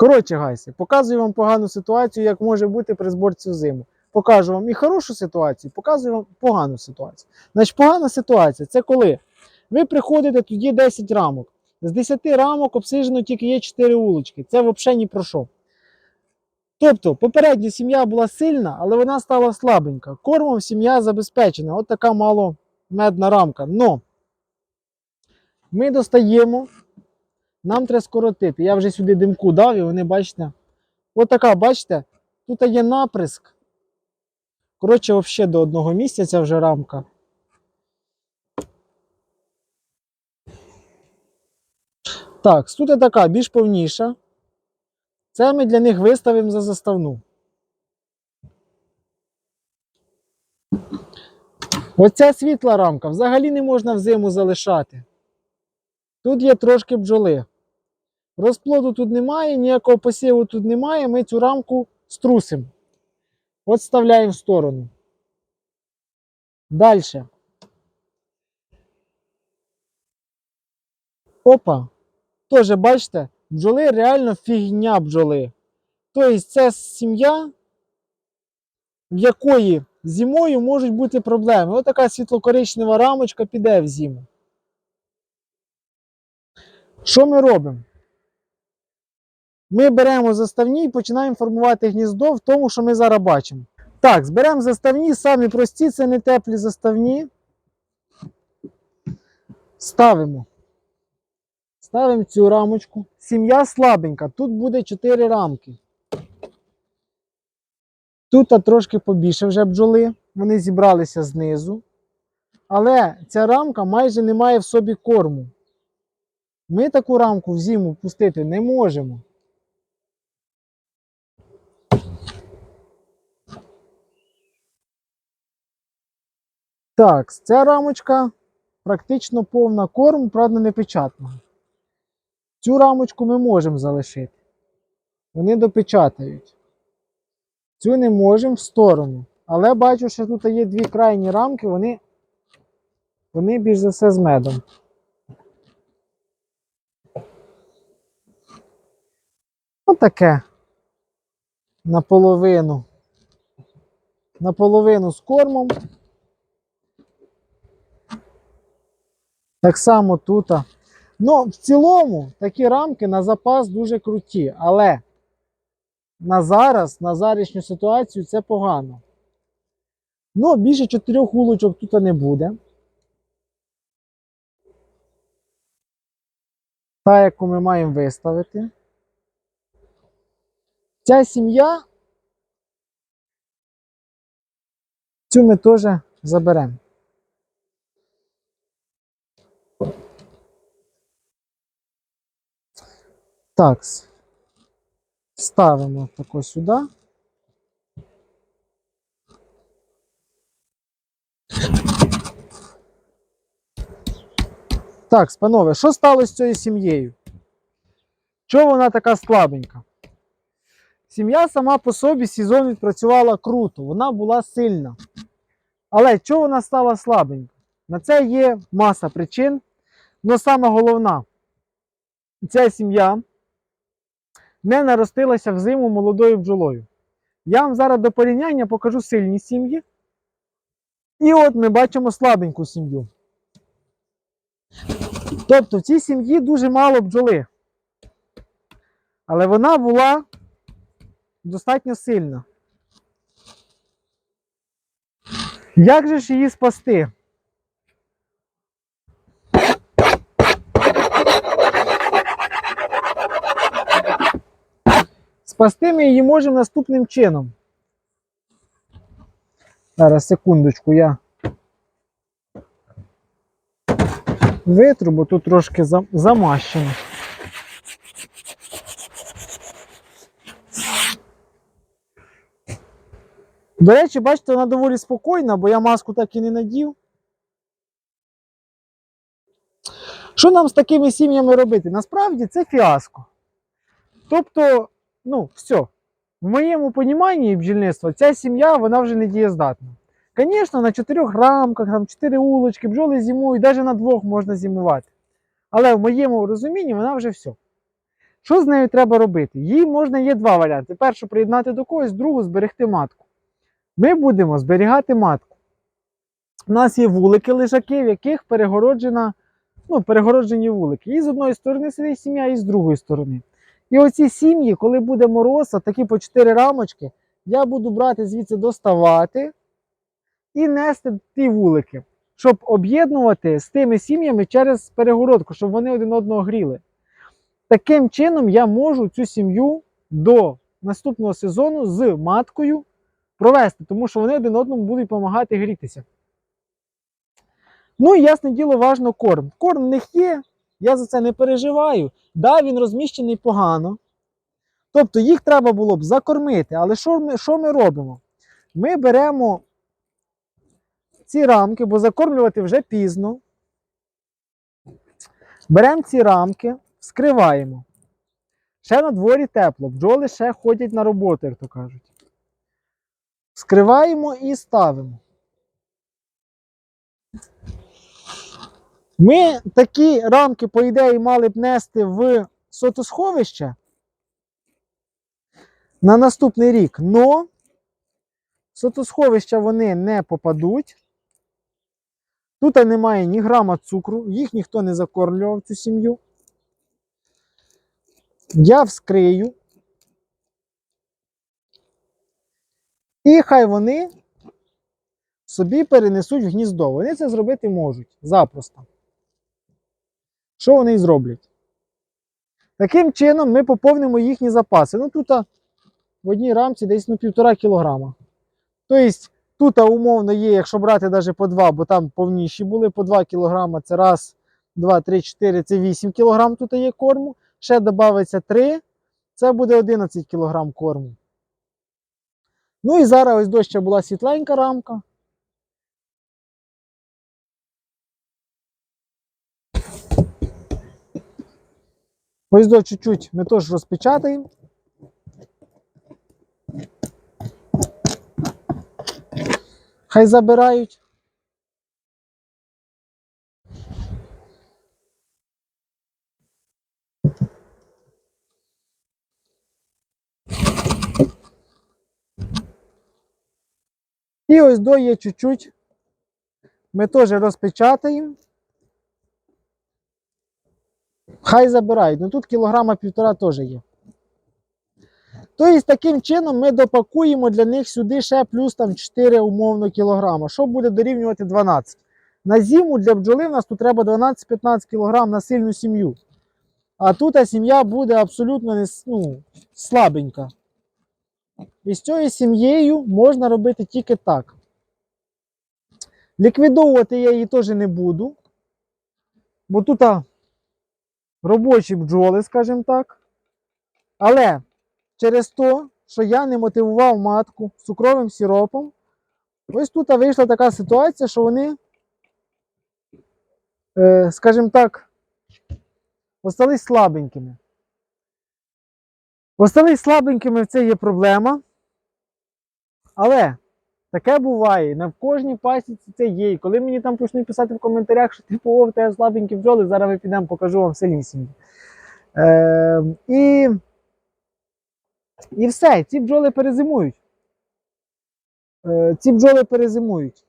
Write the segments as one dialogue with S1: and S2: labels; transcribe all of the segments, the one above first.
S1: Коротше, гайси, показую вам погану ситуацію, як може бути при зборці зиму. Покажу вам і хорошу ситуацію, показую вам погану ситуацію. Значить, погана ситуація це коли ви приходите, тоді 10 рамок. З 10 рамок обсижено тільки є 4 вулички. Це взагалі ні про що. Тобто, попередня сім'я була сильна, але вона стала слабенька. Кормом сім'я забезпечена. От така маломедна рамка. Но ми достаємо, нам треба скоротити. Я вже сюди димку дав, і вони, бачите, от бачите, тут є наприск. Коротше, взагалі до одного місяця вже рамка. Так, тут така більш повніша. Це ми для них виставимо за заставну. Оця світла рамка взагалі не можна взиму залишати. Тут є трошки бджоли. Розплоду тут немає, ніякого посіву тут немає. Ми цю рамку струсимо. От вставляємо в сторону. Далі. Опа. Тоже, бачите, бджоли реально фігня бджоли. Тобто це сім'я, в якої зимою можуть бути проблеми. Ось така світло-коричнева рамочка піде в зиму. Що ми робимо? Ми беремо заставні і починаємо формувати гніздо в тому, що ми зараз бачимо. Так, зберемо заставні, самі прості, це не теплі заставні. Ставимо. Ставимо цю рамочку. Сім'я слабенька. Тут буде 4 рамки. Тут трошки побільше вже бджоли. Вони зібралися знизу. Але ця рамка майже не має в собі корму. Ми таку рамку в зиму пустити не можемо. Так, ця рамочка практично повна корм, правда, не печатного. Цю рамочку ми можемо залишити. Вони допечатають. Цю не можемо в сторону. Але бачу, що тут є дві крайні рамки, вони, вони більш за все з медом. Отаке. Наполовину. Наполовину з кормом. Так само тут. Ну, в цілому такі рамки на запас дуже круті, але на зараз, на зарішню ситуацію, це погано. Ну, більше чотирьох вулочок тут не буде. Та, яку ми маємо виставити. Ця сім'я. Цю ми теж заберемо. Так. Ставимо тако сюди. Так, панове, що сталося з цією сім'єю? Чого вона така слабенька? Сім'я сама по собі сезон відпрацювала круто, вона була сильна. Але чого вона стала слабенька? На це є маса причин. Але саме головна, ця сім'я не наростилася взиму молодою бджолою. Я вам зараз до порівняння покажу сильні сім'ї. І от ми бачимо слабеньку сім'ю. Тобто в цій сім'ї дуже мало бджоли. Але вона була достатньо сильна. Як же ж її спасти? Спасти ми її можемо наступним чином. Зараз, секундочку, я витру, бо тут трошки зам- замащено. До речі, бачите, вона доволі спокійна, бо я маску так і не надів. Що нам з такими сім'ями робити? Насправді це фіаско. Тобто, ну, все. В моєму поніманні бджільництва ця сім'я вона вже не дієздатна. Звісно, на чотирьох рамках, там чотири улочки, бджоли зимують, навіть на двох можна зимувати. Але в моєму розумінні вона вже все. Що з нею треба робити? Їй можна є два варіанти. Першу приєднати до когось, другу зберегти матку. Ми будемо зберігати матку. У нас є вулики лежаки, в яких перегороджена, ну, перегороджені вулики. І з одної сторони сидить сім'я, і з другої сторони. І оці сім'ї, коли буде мороз, такі по 4 рамочки, я буду брати звідси доставати і нести ті вулики, щоб об'єднувати з тими сім'ями через перегородку, щоб вони один одного гріли. Таким чином я можу цю сім'ю до наступного сезону з маткою провести, тому що вони один одному будуть допомагати грітися. Ну і ясне діло, важно корм. Корм в них є, я за це не переживаю. Да, він розміщений погано. Тобто їх треба було б закормити. Але що ми, що ми робимо? Ми беремо ці рамки, бо закормлювати вже пізно. Беремо ці рамки, вскриваємо. Ще на дворі тепло, бджоли ще ходять на роботу, як то кажуть. Вскриваємо і ставимо. Ми такі рамки, по ідеї, мали б нести в сотосховище на наступний рік, но сотосховища вони не попадуть. Тут немає ні грама цукру, їх ніхто не закормлював цю сім'ю. Я вскрию. І хай вони собі перенесуть в гніздо. Вони це зробити можуть запросто. Що вони і зроблять? Таким чином ми поповнимо їхні запаси. Ну тут в одній рамці десь ну, півтора кілограма. Тобто тут умовно є, якщо брати навіть по 2, бо там повніші були, по 2 кілограма це раз, два, три, чотири, це 8 кілограм тут є корму. Ще додається 3, це буде 11 кілограм корму. Ну і зараз ось доща була світленька рамка. Ось до чуть-чуть ми теж розпечатаємо. Хай забирають. І ось до є чуть-чуть. Ми теж розпечатаємо. Хай забирають. Ну тут кілограма півтора теж є. Тобто, таким чином ми допакуємо для них сюди ще плюс там 4 умовно кілограма, що буде дорівнювати 12. На зиму для бджоли в нас тут треба 12-15 кілограм на сильну сім'ю. А тут сім'я буде абсолютно не, ну, слабенька. І з цією сім'єю можна робити тільки так. Ліквідовувати я її теж не буду. Бо тут а, робочі бджоли, скажімо так. Але через те, що я не мотивував матку цукровим сиропом, ось тут вийшла така ситуація, що вони, е, скажімо так, остались слабенькими. Остались слабенькими це є проблема. Але таке буває. Не в кожній пасіці це є. І коли мені там почнуть писати в коментарях, що типу, о, в тебе слабенькі бджоли, зараз ми підемо, покажу вам сильні сім'ї. Е, і, і все, ці бджоли перезимують. Е, ці бджоли перезимують.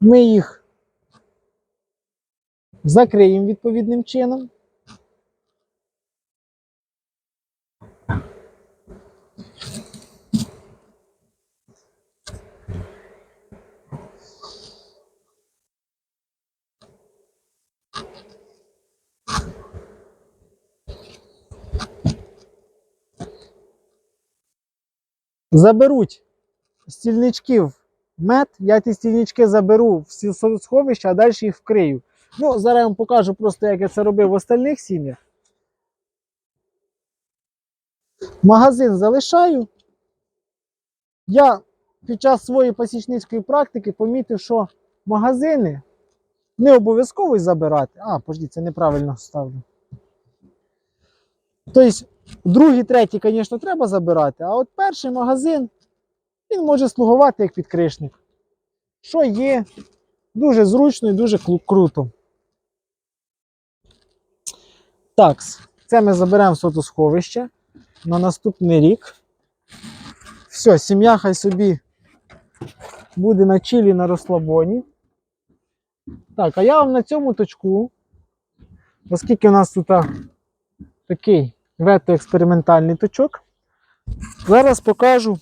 S1: Ми їх закриємо відповідним чином. Заберуть стільничків мед, я ті стільнички заберу в сховище, а далі їх вкрию. Ну, зараз я вам покажу просто, як я це робив в остальних сім'ях. Магазин залишаю. Я під час своєї пасічницької практики помітив, що магазини не обов'язково забирати. А, пожди, це неправильно ставлю. Тобто, другий, третій, звісно, треба забирати, а от перший магазин він може слугувати як підкришник. Що є дуже зручно і дуже круто.
S2: Так, це ми заберемо сотосховище на наступний рік. Все, сім'я хай собі буде на чилі на розслабоні. Так, а я вам на цьому точку, оскільки у нас тут такий ветоекспериментальний точок, зараз покажу.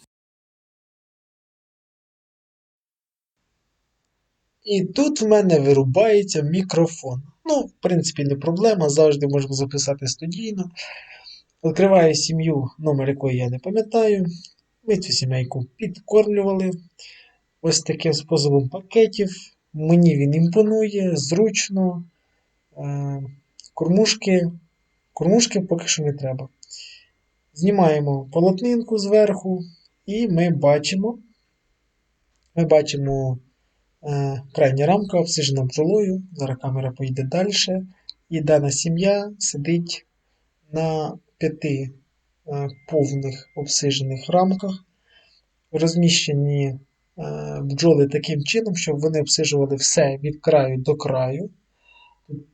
S2: І тут в мене вирубається мікрофон. Ну, в принципі, не проблема, завжди можемо записати студійно. Відкриваю сім'ю, номер якої я не пам'ятаю. Ми цю сімейку підкормлювали ось таким способом пакетів. Мені він імпонує, зручно. Е, Кормушки, кормушки поки що не треба. Знімаємо полотнинку зверху, і ми бачимо, ми бачимо е, крайня рамка обсижена бджолою. Зараз камера поїде далі. І дана сім'я сидить на п'яти е, повних обсижених рамках, розміщені е, бджоли таким чином, щоб вони обсижували все від краю до краю.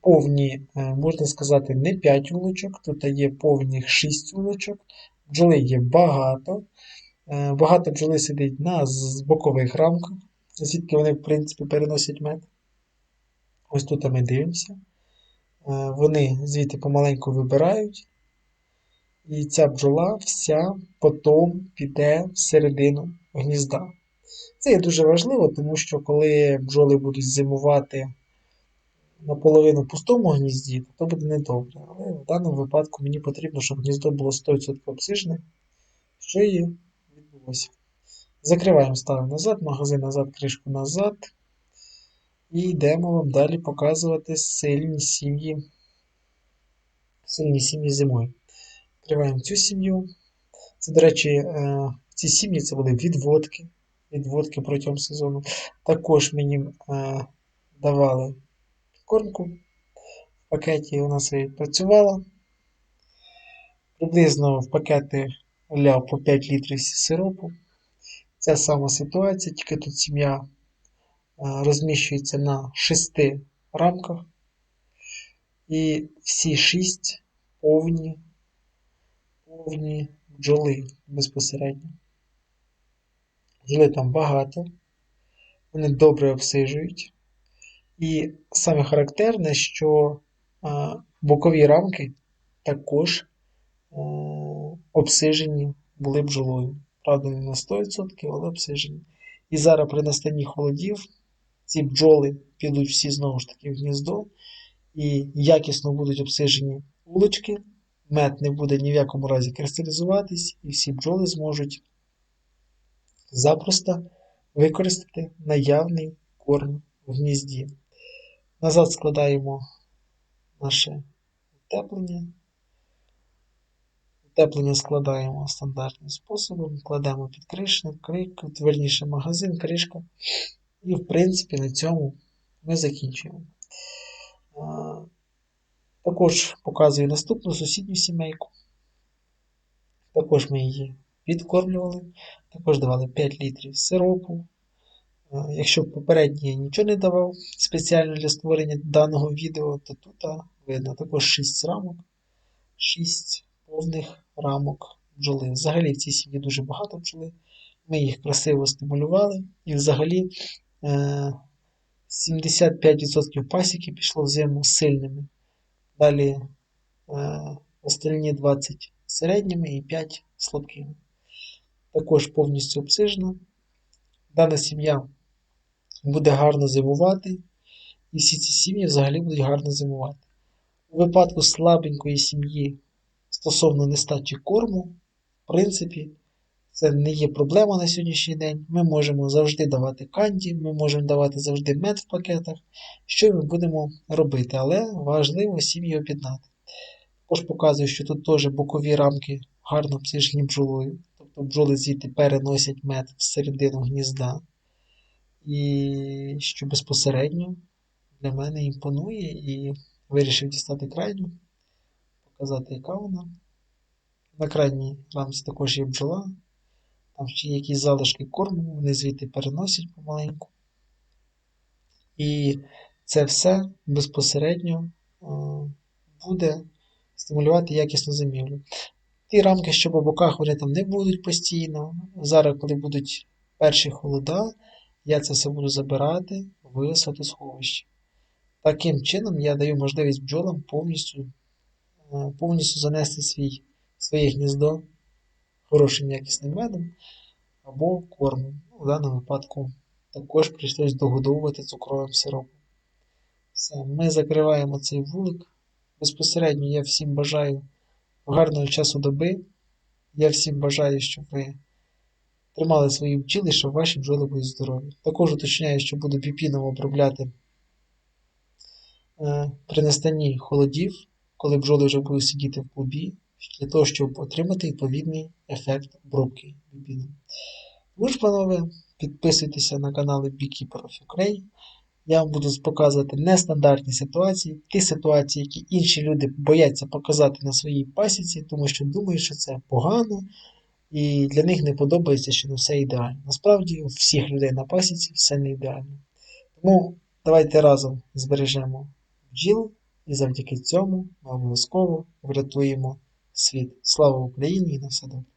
S2: Повні, е, можна сказати, не 5 вулочок, тут є повних 6 вулочок. Бджоли є багато. Е, Багато бджоли сидить на бокових рамках, звідки вони, в принципі, переносять мед. Ось тут ми дивимося. Е, Вони звідти помаленьку вибирають. І ця бджола вся потом піде всередину гнізда. Це є дуже важливо, тому що коли бджоли будуть зимувати наполовину пустому гнізді, то, то буде недобре. Але в даному випадку мені потрібно, щоб гніздо було 100% обсижене, що і відбулося. Закриваємо, ставимо назад, магазин назад, кришку назад. І йдемо вам далі показувати сильні сім'ї. Сильні сім'ї зимою. Відкриваємо цю сім'ю. Це, до речі, е, ці сім'ї це були відводки. Відводки протягом сезону. Також мені е, давали кормку. В пакеті вона собі працювала. Приблизно в пакети ляв по 5 літрів сиропу. Ця сама ситуація, тільки тут сім'я е, розміщується на 6 рамках. І всі 6 повні, повні бджоли безпосередньо. Бджоли там багато, вони добре обсижують. І саме характерне, що бокові рамки також а, обсижені були бджолою. Правда, не на 100%, але обсижені. І зараз при настанні холодів ці бджоли підуть всі знову ж таки в гніздо і якісно будуть обсижені улочки, мед не буде ні в якому разі кристалізуватись, і всі бджоли зможуть запросто використати наявний корм в гнізді. Назад складаємо наше утеплення. Утеплення складаємо стандартним способом, кладемо під кришник, крик, верніше магазин, кришка. І, в принципі, на цьому ми закінчуємо. Також показую наступну сусідню сімейку. Також ми її підкормлювали, також давали 5 літрів сиропу. Якщо попередній я нічого не давав спеціально для створення даного відео, то тут видно також 6 рамок, 6 повних рамок бджоли. Взагалі в цій сім'ї дуже багато бджоли. Ми їх красиво стимулювали і взагалі е, 75% пасіки пішло в зиму сильними. Далі е, остальні 20 середніми і 5 слабкими. Також повністю обсижена. Дана сім'я буде гарно зимувати, і всі ці сім'ї взагалі будуть гарно зимувати. У випадку слабенької сім'ї стосовно нестачі корму, в принципі, це не є проблема на сьогоднішній день. Ми можемо завжди давати канді, ми можемо давати завжди мед в пакетах, що ми будемо робити, але важливо сім'ї об'єднати. Також показую, що тут теж бокові рамки гарно обсижені бджолою, тобто бджоли звідти переносять мед всередину гнізда. І що безпосередньо для мене імпонує і вирішив дістати крайню, показати, яка вона. На крайній рамці також є бджола, там ще якісь залишки корму, вони звідти переносять помаленьку. І це все безпосередньо е, буде стимулювати якісну зимівлю. Ті рамки, що по боках, вони там не будуть постійно. Зараз, коли будуть перші холода, я це все буду забирати в сховище. Таким чином я даю можливість бджолам повністю, е, повністю занести свій, своє гніздо хорошим якісним медом або кормом. В даному випадку також прийшлось догодовувати цукровим сиропом. Все, ми закриваємо цей вулик. Безпосередньо я всім бажаю гарного часу доби. Я всім бажаю, щоб ви тримали свої щоб ваші бджоли були здорові. Також уточняю, що буду біпіном обробляти е, при настанні холодів, коли бджоли вже будуть сидіти в клубі, для того, щоб отримати відповідний ефект обробки біпіном. Ви ж, панове, підписуйтеся на канали Beekeeper of Ukraine. Я вам буду показувати нестандартні ситуації, ті ситуації, які інші люди бояться показати на своїй пасіці, тому що думають, що це погано, і для них не подобається, що не все ідеально. Насправді, у всіх людей на пасіці все не ідеально. Тому давайте разом збережемо бджіл, і завдяки цьому ми обов'язково врятуємо світ. Слава Україні і на все добре!